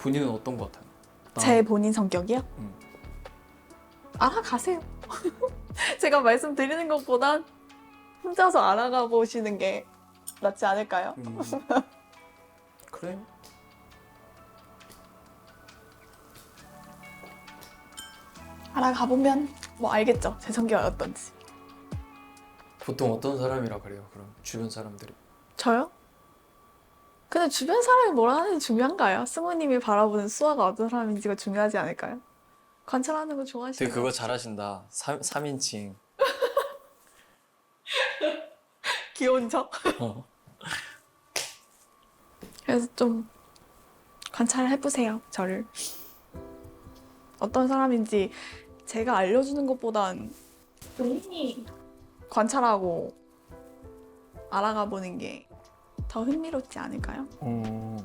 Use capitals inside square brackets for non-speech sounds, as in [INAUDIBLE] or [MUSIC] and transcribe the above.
본인은 어떤 것 같아요? 나- 제 본인 성격이요? 음. 알아가세요. [LAUGHS] 제가 말씀드리는 것보단 혼자서 알아가 보시는 게 낫지 않을까요? 음. [LAUGHS] 그래요? 알아가 보면 뭐 알겠죠. 제 성격이 어떤지. 보통 어떤 사람이라 그래요? 그럼 주변 사람들이 저요? 근데 주변 사람이 뭐라 하는지 중요한가요? 스모님이 바라보는 수아가 어떤 사람인지가 중요하지 않을까요? 관찰하는 거 좋아하시죠? 되게 그거 잘하신다. 3, 삼인칭 [LAUGHS] 귀여운 척? 어. 그래서 좀 관찰을 해보세요, 저를. 어떤 사람인지 제가 알려주는 것보단 본인이 관찰하고 알아가 보는 게 더 흥미롭지 않을까요? 어.